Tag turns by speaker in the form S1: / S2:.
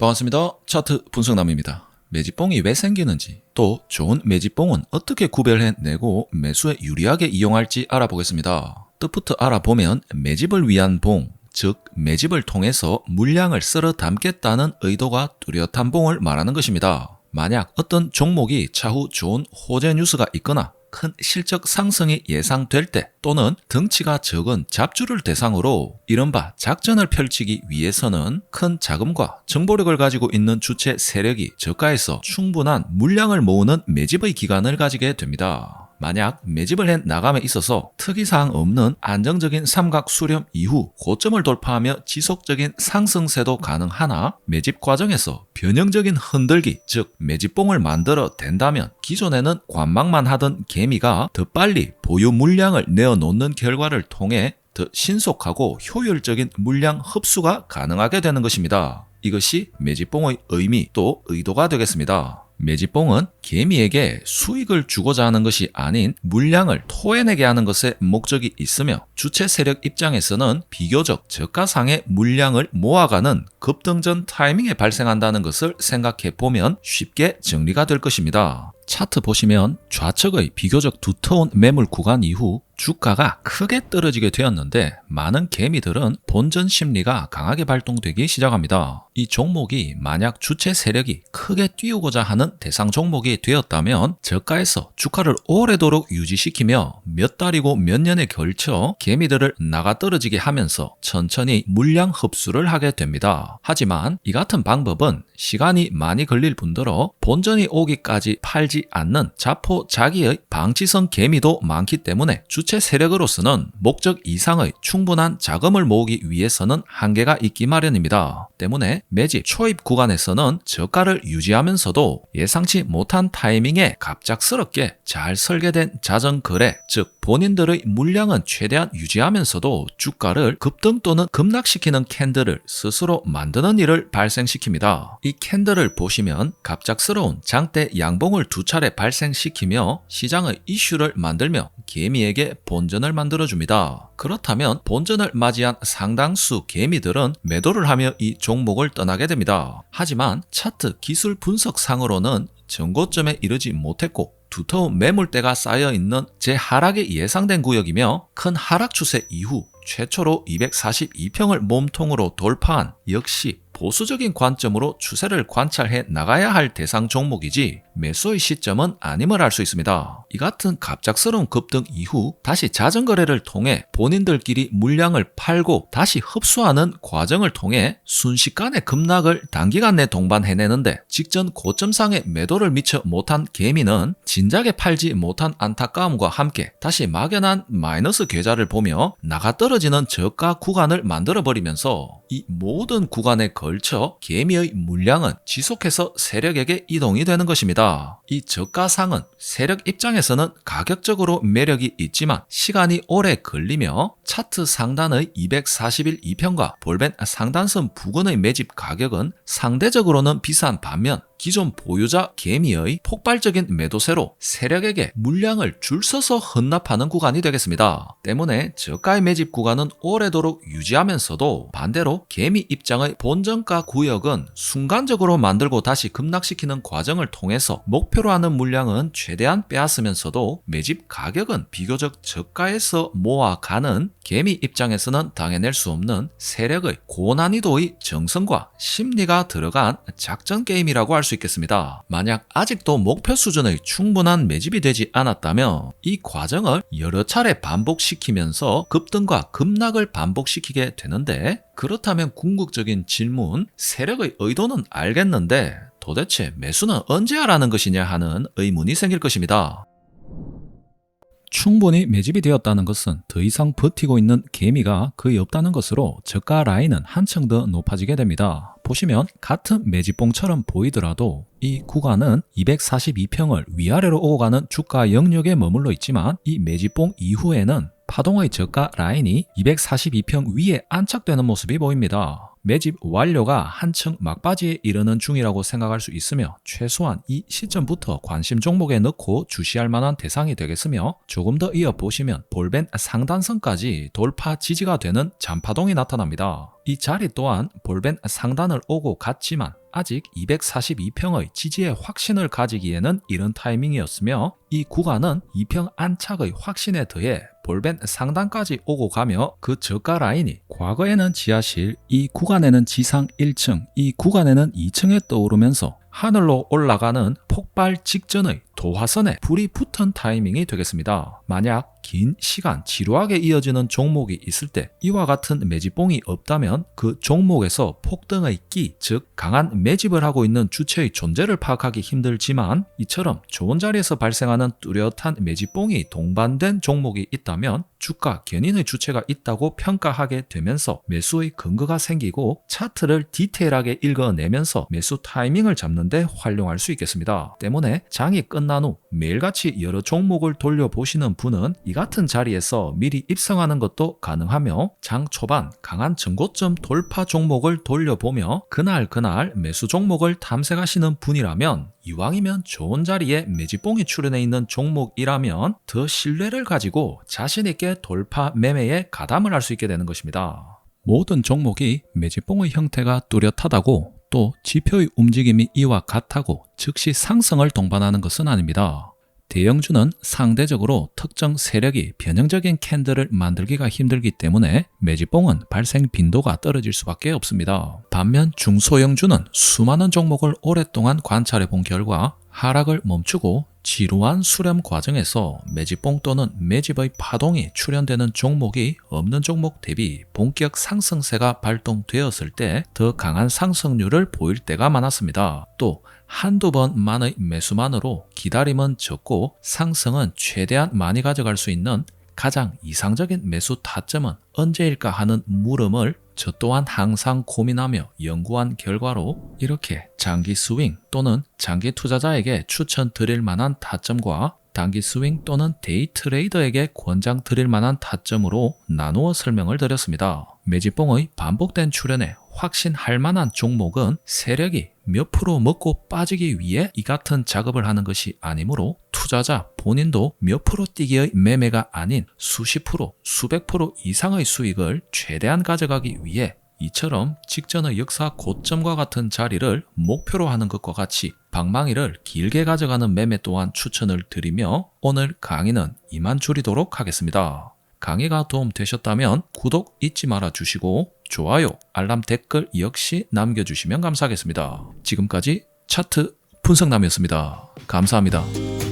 S1: 반갑습니다. 차트 분석남입니다. 매집봉이 왜 생기는지 또 좋은 매집봉은 어떻게 구별해내고 매수에 유리하게 이용할지 알아보겠습니다. 뜻부터 알아보면 매집을 위한 봉, 즉 매집을 통해서 물량을 쓸어 담겠다는 의도가 뚜렷한 봉을 말하는 것입니다. 만약 어떤 종목이 차후 좋은 호재 뉴스가 있거나 큰 실적 상승이 예상될 때 또는 덩치가 적은 잡주를 대상으로 이른바 작전을 펼치기 위해서는 큰 자금과 정보력을 가지고 있는 주체 세력이 저가에서 충분한 물량을 모으는 매집의 기간을 가지게 됩니다. 만약 매집을 해 나감에 있어서 특이사항 없는 안정적인 삼각 수렴 이후 고점을 돌파하며 지속적인 상승세도 가능하나 매집 과정에서 변형적인 흔들기 즉 매집봉을 만들어 댄다면 기존에는 관망만 하던 개미가 더 빨리 보유 물량을 내어놓는 결과를 통해 더 신속하고 효율적인 물량 흡수가 가능하게 되는 것입니다. 이것이 매집봉의 의미 또 의도가 되겠습니다. 매집봉은 개미에게 수익을 주고자 하는 것이 아닌 물량을 토해내게 하는 것에 목적이 있으며 주체 세력 입장에서는 비교적 저가상의 물량을 모아가는 급등전 타이밍에 발생한다는 것을 생각해 보면 쉽게 정리가 될 것입니다. 차트 보시면 좌측의 비교적 두터운 매물 구간 이후 주가가 크게 떨어지게 되었는데 많은 개미들은 본전 심리가 강하게 발동되기 시작합니다. 이 종목이 만약 주체 세력이 크게 띄우고자 하는 대상 종목이 되었다면 저가에서 주가를 오래도록 유지시키며 몇 달이고 몇 년에 걸쳐 개미들을 나가 떨어지게 하면서 천천히 물량 흡수를 하게 됩니다. 하지만 이 같은 방법은 시간이 많이 걸릴 뿐더러 본전이 오기까지 팔지 않는 자포 자기의 방치성 개미도 많기 때문에 주체 세력으로서는 목적 이상의 충분한 자금을 모으기 위해서는 한계가 있기 마련입니다. 때문에 매집 초입 구간에서는 저가를 유지하면서도 예상치 못한 타이밍에 갑작스럽게 잘 설계된 자전 거래, 즉 본인들의 물량은 최대한 유지하면서도 주가를 급등 또는 급락시키는 캔들을 스스로 만드는 일을 발생시킵니다. 이 캔들을 보시면 갑작스러운 장대 양봉을 두 차례 발생시키며 시장의 이슈를 만들며 개미에게 본전을 만들어줍니다. 그렇다면 본전을 맞이한 상당수 개미들은 매도를 하며 이 종목을 떠나게 됩니다. 하지만 차트 기술 분석상으로는 전고점에 이르지 못했고 두터운 매물대가 쌓여 있는 재하락이 예상된 구역이며 큰 하락 추세 이후 최초로 242평을 몸통으로 돌파한 역시 보수적인 관점으로 추세를 관찰해 나가야 할 대상 종목이지 매수의 시점은 아님을 알 수 있습니다. 이 같은 갑작스러운 급등 이후 다시 자전거래를 통해 본인들끼리 물량을 팔고 다시 흡수하는 과정을 통해 순식간에 급락을 단기간 내 동반해내는데 직전 고점상의 매도를 미처 못한 개미는 진작에 팔지 못한 안타까움과 함께 다시 막연한 마이너스 계좌를 보며 나가 떨어지는 저가 구간을 만들어버리면서 이 모든 구간에 걸쳐 개미의 물량은 지속해서 세력에게 이동이 되는 것입니다. 이 저가상은 세력 입장에서는 가격적으로 매력이 있지만 시간이 오래 걸리며 차트 상단의 241 2편과 볼벤 상단선 부근의 매집 가격은 상대적으로는 비싼 반면 기존 보유자 개미의 폭발적인 매도세로 세력에게 물량을 줄 서서 헌납하는 구간이 되겠습니다. 때문에 저가의 매집 구간은 오래도록 유지하면서도 반대로 개미 입장의 본전가 구역은 순간적으로 만들고 다시 급락시키는 과정을 통해서 목표로 하는 물량은 최대한 빼앗으면서도 매집 가격은 비교적 저가에서 모아가는 개미 입장에서는 당해낼 수 없는 세력의 고난이도의 정성과 심리가 들어간 작전 게임이라고 할 수 있겠습니다. 만약 아직도 목표 수준의 충분한 매집이 되지 않았다면 이 과정을 여러 차례 반복시키면서 급등과 급락을 반복시키게 되는데 그렇다면 궁극적인 질문, 세력의 의도는 알겠는데 도대체 매수는 언제 하라는 것이냐 하는 의문이 생길 것입니다. 충분히 매집이 되었다는 것은 더 이상 버티고 있는 개미가 거의 없다는 것으로 저가 라인은 한층 더 높아지게 됩니다. 보시면 같은 매집봉처럼 보이더라도 이 구간은 242평을 위아래로 오고 가는 주가 영역에 머물러 있지만 이 매집봉 이후에는 파동의 저가 라인이 242평 위에 안착되는 모습이 보입니다. 매집 완료가 한층 막바지에 이르는 중이라고 생각할 수 있으며 최소한 이 시점부터 관심 종목에 넣고 주시할 만한 대상이 되겠으며 조금 더 이어 보시면 볼벤 상단선까지 돌파 지지가 되는 잔파동이 나타납니다. 이 자리 또한 볼벤 상단을 오고 갔지만 아직 242평의 지지의 확신을 가지기에는 이른 타이밍이었으며 이 구간은 2평 안착의 확신에 더해 볼벤 상단까지 오고 가며 그 저가 라인이 과거에는 지하실, 이 구간에는 지상 1층, 이 구간에는 2층에 떠오르면서 하늘로 올라가는 폭발 직전의 도화선에 불이 붙은 타이밍이 되겠습니다. 만약 긴 시간 지루하게 이어지는 종목이 있을 때 이와 같은 매집봉이 없다면 그 종목에서 폭등의 끼, 즉 강한 매집을 하고 있는 주체의 존재를 파악하기 힘들지만 이처럼 좋은 자리에서 발생하는 뚜렷한 매집봉이 동반된 종목이 있다 면 주가 견인의 주체가 있다고 평가하게 되면서 매수의 근거가 생기고 차트를 디테일하게 읽어내면서 매수 타이밍을 잡는데 활용할 수 있겠습니다. 때문에 장이 끝난 후 매일같이 여러 종목을 돌려보시는 분은 이 같은 자리에서 미리 입성하는 것도 가능하며 장 초반 강한 전고점 돌파 종목을 돌려보며 그날 그날 매수 종목을 탐색하시는 분이라면 이왕이면 좋은 자리에 매집봉이 출현해 있는 종목이라면 더 신뢰를 가지고 자신있게 돌파 매매에 가담을 할 수 있게 되는 것입니다. 모든 종목이 매집봉의 형태가 뚜렷하다고 또 지표의 움직임이 이와 같다고 즉시 상승을 동반하는 것은 아닙니다. 대형주는 상대적으로 특정 세력이 변형적인 캔들을 만들기가 힘들기 때문에 매집봉은 발생 빈도가 떨어질 수밖에 없습니다. 반면 중소형주는 수많은 종목을 오랫동안 관찰해 본 결과 하락을 멈추고 지루한 수렴 과정에서 매집봉 또는 매집의 파동이 출현되는 종목이 없는 종목 대비 본격 상승세가 발동되었을 때 더 강한 상승률을 보일 때가 많았습니다. 또 한두 번만의 매수만으로 기다림은 적고 상승은 최대한 많이 가져갈 수 있는 가장 이상적인 매수 타점은 언제일까 하는 물음을 저 또한 항상 고민하며 연구한 결과로 이렇게 장기 스윙 또는 장기 투자자에게 추천드릴 만한 타점과 단기 스윙 또는 데이 트레이더에게 권장 드릴 만한 타점으로 나누어 설명을 드렸습니다. 매집봉의 반복된 출현에 확신할 만한 종목은 세력이 몇 프로 먹고 빠지기 위해 이 같은 작업을 하는 것이 아니므로 투자자 본인도 몇 프로 뛰기의 매매가 아닌 수십 프로, 수백 프로 이상의 수익을 최대한 가져가기 위해 이처럼 직전의 역사 고점과 같은 자리를 목표로 하는 것과 같이 방망이를 길게 가져가는 매매 또한 추천을 드리며 오늘 강의는 이만 줄이도록 하겠습니다. 강의가 도움되셨다면 구독 잊지 말아 주시고 좋아요, 알람 댓글 역시 남겨주시면 감사하겠습니다. 지금까지 차트 분석남이었습니다. 감사합니다.